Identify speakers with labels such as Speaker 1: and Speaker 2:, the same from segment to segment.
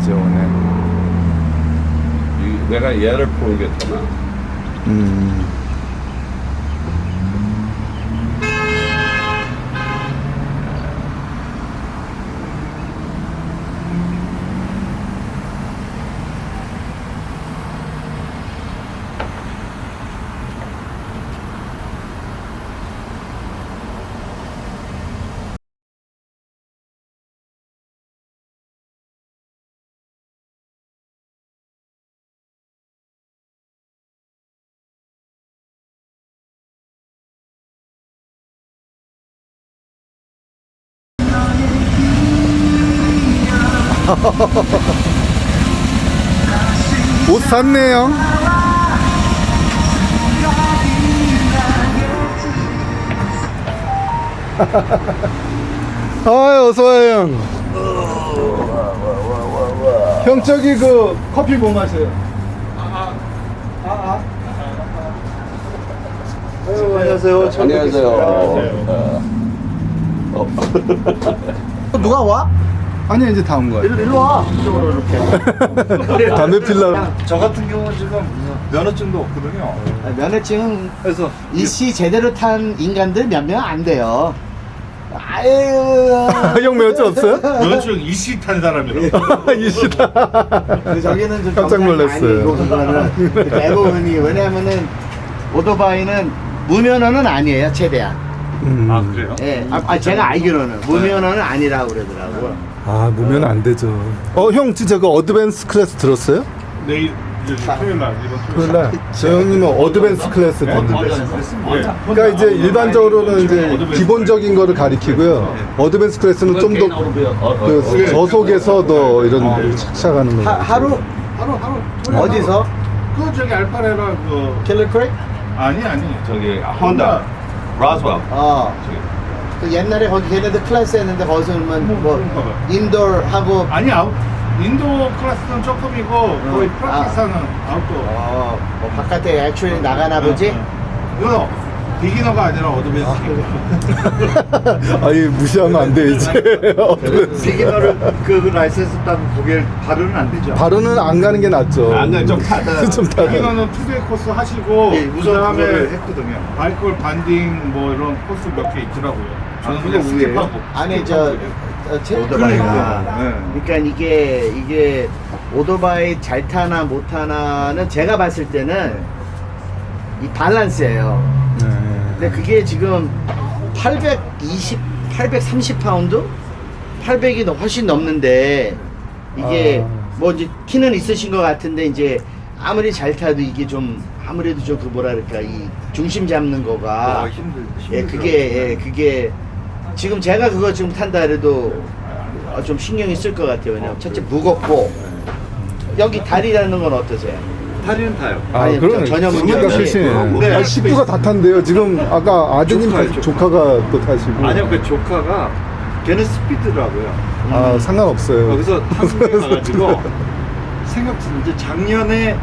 Speaker 1: 이제 오네.
Speaker 2: 이- 내가 얘를 보는 게 더 나아.
Speaker 1: 음. 옷 샀네요. 아, 어서 와요, 형. 형 저기 그 커피 뭐 마셔요?
Speaker 3: 안녕하세요.
Speaker 2: 안녕하세요. 어.
Speaker 3: 누가 와?
Speaker 1: 아니 이제 다 온 거야.
Speaker 3: 일로, 일로 와. 이쪽으로 이렇게.
Speaker 1: 담배 필라.
Speaker 4: 저 같은 경우는 지금 면허증도 없거든요.
Speaker 3: 면허증
Speaker 4: 그래서
Speaker 3: 일시 제대로 탄 인간들 몇 명 안 돼요. 아유.
Speaker 1: 형 면허증 없어요?
Speaker 4: 면허증 이시 탄 사람이라고.
Speaker 1: 이시다.
Speaker 3: 그 저기는 좀
Speaker 1: 깜짝 놀랐어요.
Speaker 3: 아니고 그거는 대부분이 왜냐하면은 오토바이는 무면허는 아니에요 최대한.
Speaker 1: 음.
Speaker 4: 아 그래요?
Speaker 3: 예, 아, 아, 제가 알기로는 무면허는 아니라고 그러더라고요.
Speaker 1: 아, 무면 안 되죠. 어, 형 진짜 그 어드밴스 클래스 들었어요?
Speaker 4: 내일 이제 토요일 날 이번 토요일
Speaker 1: 그날
Speaker 4: 날.
Speaker 1: 저 형님은 어드밴스 클래스 듣는데.
Speaker 4: 네.
Speaker 1: 그러니까 이제 일반적으로는 이제 기본적인 거를 가리키고요. 어드밴스 클래스는 좀 더 그 저속에서 더 이런 착착하는
Speaker 3: 하,
Speaker 1: 거.
Speaker 3: 하루
Speaker 4: 하루 하루
Speaker 3: 어디서?
Speaker 4: 그 저기 알파레라 그
Speaker 3: 크랙?
Speaker 4: 아니 아니
Speaker 2: 저기 혼다. 라스웰.
Speaker 3: 어. 그 옛날에 거기 걔네들 클래스 했는데 거기서 그러면 뭐
Speaker 4: 그런가 봐요.
Speaker 3: 인도어 하고
Speaker 4: 아니 아웃 인도 클래스는 조금이고 거의 프락티스하는 아웃도.
Speaker 3: 어, 뭐 바깥에 액츄얼리 나가나 보지?
Speaker 4: 이거 비기너가 아니라 어드밴스.
Speaker 1: 아니 무시하면 안 돼 이제.
Speaker 5: 비기너를 그 라이센스 따면 그게 발효는 안 되죠.
Speaker 1: 바로는 안 가는 게 낫죠.
Speaker 2: 안 가, 좀 타다.
Speaker 4: 비기너는 투데이 코스 하시고
Speaker 5: 예, 우선
Speaker 4: 그다음에
Speaker 5: 했거든요.
Speaker 4: 바이콜 반딩 뭐 이런 코스 몇 개 있더라고요. 저는 그냥
Speaker 5: 그거 위에요?
Speaker 4: 스킵하고.
Speaker 3: 아니 저 어, 제-
Speaker 5: 오토바이가.
Speaker 3: 그러니까.
Speaker 5: 네.
Speaker 3: 그러니까 이게 이게 오토바이 잘 타나 못 타나는 제가 봤을 때는 이 밸런스예요.
Speaker 1: 네.
Speaker 3: 근데 그게 지금 820, 830 파운드? 800이 훨씬 넘는데 이게
Speaker 1: 아.
Speaker 3: 뭐 이제 키는 있으신 것 같은데 이제 아무리 잘 타도 이게 좀 아무래도 좀 그 뭐라 그럴까 이 중심 잡는 거가
Speaker 5: 아, 힘들,
Speaker 3: 예 그게 예 그게 지금 제가 그거 지금 탄다 해도 어, 좀 신경이 쓸 것 같아요. 왜냐면 첫째 무겁고 여기 다리라는 건 어떠세요?
Speaker 5: 다리는 타요.
Speaker 1: 아,
Speaker 3: 아니,
Speaker 1: 그러네.
Speaker 3: 전혀 문제
Speaker 1: 그러니까
Speaker 3: 없이.
Speaker 1: 실시네.
Speaker 5: 네.
Speaker 1: 아, 식구가 다 탄대요. 지금 아까 아드님
Speaker 5: 조카요,
Speaker 1: 타-
Speaker 5: 조카.
Speaker 1: 조카가 또 타시고.
Speaker 5: 아니요, 그 조카가 걔는 스피드라고요.
Speaker 1: 아, 상관없어요.
Speaker 5: 거기서 한국에 가가지고 생각 이제 작년에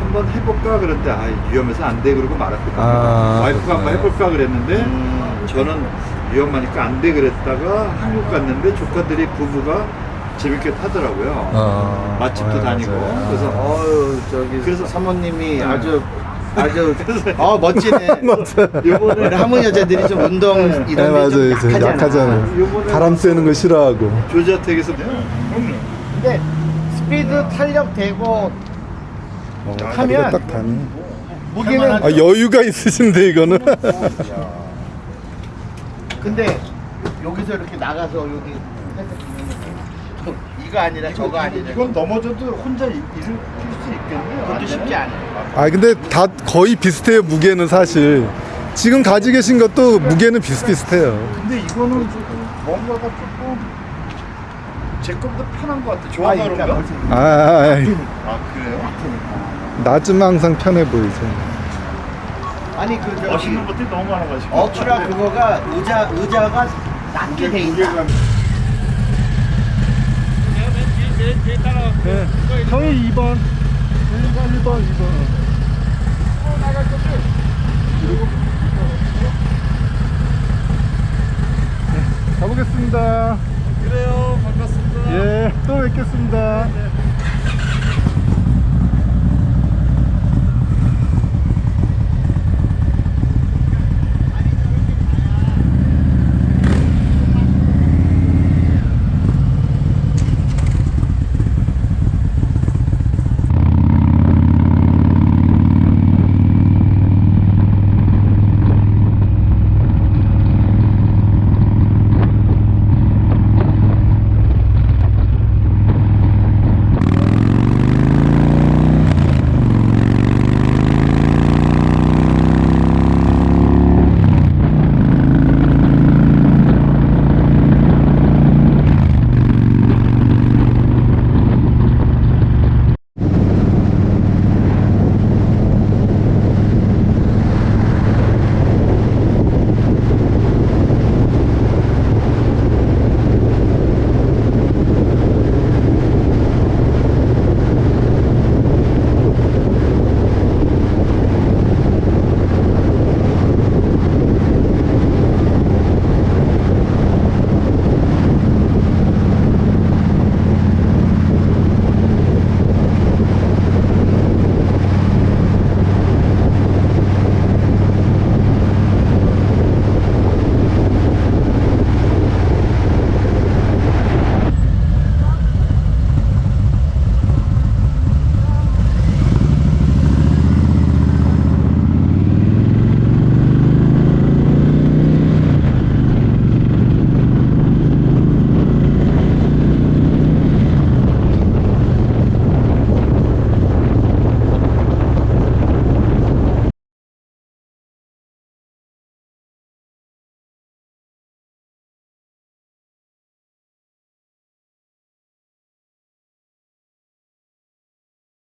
Speaker 5: 한번 해볼까 그랬는데 아 위험해서 안 돼 그러고 말았거든요.
Speaker 1: 아,
Speaker 5: 와이프가 한번
Speaker 1: 그렇구나.
Speaker 5: 해볼까 그랬는데
Speaker 3: 음.
Speaker 5: 저는 위험하니까 안 돼 그랬다가 한국 갔는데 조카들이 부부가 재밌게 타더라고요.
Speaker 1: 아,
Speaker 5: 맛집도
Speaker 1: 아,
Speaker 5: 다니고
Speaker 1: 맞아요.
Speaker 5: 그래서
Speaker 3: 어유 저기
Speaker 5: 그래서-
Speaker 3: 사모님이
Speaker 5: 네.
Speaker 3: 아주 아주 어 멋지네. 요번에 한문 여자들이 좀 운동
Speaker 5: 네.
Speaker 3: 이런
Speaker 1: 네,
Speaker 3: 게좀
Speaker 1: 맞아요. 이제
Speaker 3: 약하잖아.
Speaker 1: 약하잖아요.
Speaker 5: 요번에
Speaker 1: 바람 쐬는 거 싫어하고.
Speaker 5: 조자택에서
Speaker 3: 근데 스피드 탄력 되고
Speaker 1: 어,
Speaker 3: 하면-
Speaker 1: 딱 타네.
Speaker 3: 무게는
Speaker 1: 아, 여유가 있으신데, 이거는.
Speaker 3: 근데 여기서 이렇게 나가서 여기 해서 이거 아니라 저거 아니라
Speaker 5: 이건 넘어져도 혼자 일- 일으킬 수 있겠네요.
Speaker 3: 그것도 쉽지 않아요.
Speaker 1: 아, 근데 다 거의 비슷해요, 무게는 사실. 지금 가지고 계신 것도 무게는 비슷비슷해요.
Speaker 5: 근데 이거는 조금 뭔가가 조금 제 것보다 편한 것 같아.
Speaker 3: 아, 그러니까
Speaker 5: 그런가?
Speaker 3: 뭐지?
Speaker 1: 아, 아,
Speaker 5: 아 그래요?
Speaker 1: 낮으면 항상 편해 보이죠.
Speaker 3: 아니 그 저기
Speaker 5: 멋있는 것들이 너무 많아가지고.
Speaker 3: 어추라 그거가 의자 의자가 낮게 돼 있다.
Speaker 1: 저희 2번. 1번, 1번, 2번. 가보겠습니다.
Speaker 5: 그래요. 반갑습니다.
Speaker 1: 예, 또 뵙겠습니다.